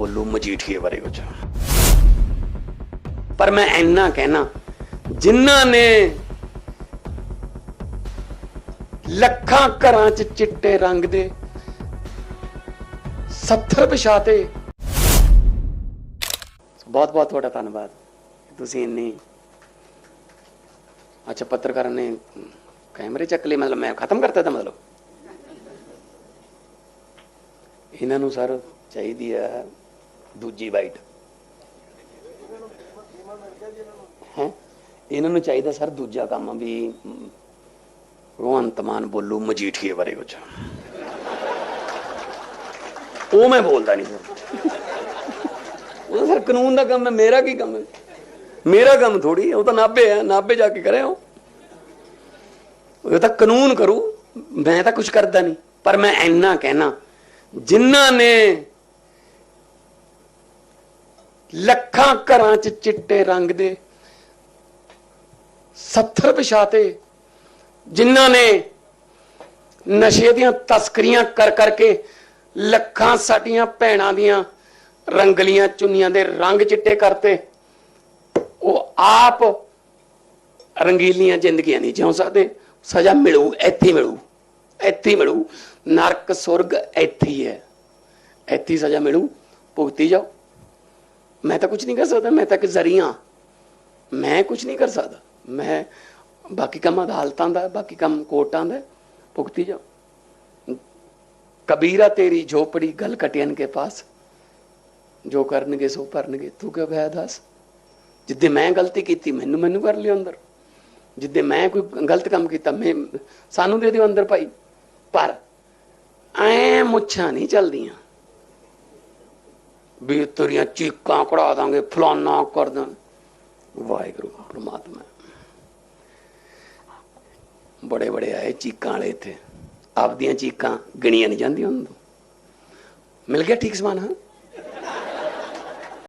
ਬੋਲੂ ਮਜੀਠੀਏ ਬਾਰੇ ਕੁਝ ਪਰ ਮੈਂ ਇੰਨਾ ਕਹਿਣਾ, ਜਿਨ੍ਹਾਂ ਨੇ ਲੱਖਾਂ ਘਰਾਂ 'ਚ ਚਿੱਟੇ ਰੰਗ ਦੇ 70 ਵਿਛਾਤੇ। ਬਹੁਤ ਬਹੁਤ ਤੁਹਾਡਾ ਧੰਨਵਾਦ। ਤੁਸੀਂ ਇੰਨੀ ਅੱਛਾ, ਪੱਤਰਕਾਰਾਂ ਨੇ ਕੈਮਰੇ ਚੱਕ ਲਏ, ਮਤਲਬ ਮੈਂ ਖਤਮ ਕਰਤਾ ਤਾਂ ਮਤਲਬ। ਇਹਨਾਂ ਨੂੰ ਸਰ ਚਾਹੀਦੀ ਹੈ ਦੂਜੀ ਬਾਈਟ। ਹੈ? ਇਹਨਾਂ ਨੂੰ ਚਾਹੀਦਾ ਸਰ ਦੂਜਾ ਕੰਮ ਵੀ ਮ, ਭਗਵੰਤ ਮਾਨ ਬੋਲੂ ਮਜੀਠੀਏ ਬਾਰੇ ਕੁਝ ਉਹ ਮੈਂ ਬੋਲਦਾ ਨਹੀਂ ਉਹ ਸਰ ਕਾਨੂੰਨ ਦਾ ਕੰਮ ਹੈ ਮੇਰਾ ਕੀ ਕੰਮ ਹੈ? ਮੇਰਾ ਕੰਮ ਥੋੜੀ ਉਹ ਤਾਂ ਨਾਭੇ ਹੈ ਨਾਭੇ ਜਾ ਕੇ ਕਰੇ ਉਹ। ਉਹ ਤਾਂ ਕਾਨੂੰਨ ਕਰੂ ਮੈਂ ਤਾਂ ਕੁਝ ਕਰਦਾ ਨਹੀਂ ਪਰ ਮੈਂ ਇੰਨਾ ਕਹਿਣਾ ਜਿਨ੍ਹਾਂ ਨੇ ਲੱਖਾਂ ਘਰਾਂ 'ਚ ਚਿੱਟੇ ਰੰਗ ਦੇ 70 ਵਿਛਾਤੇ, ਜਿਨ੍ਹਾਂ ਨੇ ਨਸ਼ੇ ਦੀਆਂ ਤਸਕਰੀਆਂ ਕਰ ਕਰਕੇ ਲੱਖਾਂ ਸਾਡੀਆਂ ਭੈਣਾਂ ਦੀਆਂ ਰੰਗਲੀਆਂ ਚੁੰਨੀਆਂ ਦੇ ਰੰਗ ਚਿੱਟੇ ਕਰਤੇ। ਉਹ ਆਪ ਰੰਗੀਲੀਆਂ ਜ਼ਿੰਦਗੀਆਂ ਨਹੀਂ ਜਿਉਂ ਸਕਦੇ। ਸਜ਼ਾ ਮਿਲੂ, ਇੱਥੇ ਮਿਲੂ ਇੱਥੇ ਮਿਲੂ। ਨਰਕ ਸੁਰਗ ਇੱਥੇ ਹੈ ਇੱਥੇ ਸਜ਼ਾ ਮਿਲੂ। ਭੁਗਤੀ ਜਾਓ। ਮੈਂ ਤਾਂ ਕੁਝ ਨਹੀਂ ਕਰ ਸਕਦਾ, ਮੈਂ ਤਾਂ ਇੱਕ ਜ਼ਰੀਆ ਮੈਂ ਕੁਝ ਨਹੀਂ ਕਰ ਸਕਦਾ। ਮੈਂ ਬਾਕੀ ਕੰਮ ਅਦਾਲਤਾਂ ਦਾ, ਬਾਕੀ ਕੰਮ ਕੋਰਟਾਂ ਦਾ, ਭੁਗਤੀ ਜਾਓ ਕਬੀਰਾ ਤੇਰੀ ਝੋਪੜੀ ਗਲ ਕਟਿਆਨ ਕੇ ਪਾਸ। ਜੋ ਕਰਨਗੇ ਸੋ ਭਰਨਗੇ। ਤੂੰ ਕਿਉਂ ਗਿਆ ਦੱਸ? ਜਿੱਦੇ ਮੈਂ ਗਲਤੀ ਕੀਤੀ, ਮੈਨੂੰ ਮੈਨੂੰ ਕਰ ਲਿਓ ਅੰਦਰ। ਜਿੱਦੇ ਮੈਂ ਕੋਈ ਗਲਤ ਕੰਮ ਕੀਤਾ, ਮੈਂ ਸਾਨੂੰ ਦੇ ਦਿਓ ਅੰਦਰ ਭਾਈ। ਪਰ ਐ ਮੁੱਛਾਂ ਨਹੀਂ ਚੱਲਦੀਆਂ। ਵੀ ਤੇਰੀਆਂ ਚੀਕਾਂ ਕਢਾ ਦਾਂਗੇ, ਫਲਾਨਾ ਕਰ ਦਾਂ ਵਾਹਿਗੁਰੂ, ਪ੍ਰਮਾਤਮਾ। ਬੜੇ ਬੜੇ ਆਏ ਚੀਕਾਂ ਵਾਲੇ ਇੱਥੇ। ਆਪਦੀਆਂ ਚੀਕਾਂ ਗਿਣੀਆਂ ਨਹੀਂ ਜਾਂਦੀਆਂ ਹੁੰਦੀਆਂ। ਮਿਲ ਗਿਆ ਠੀਕ ਸਮਾਨ, ਹਾਂ?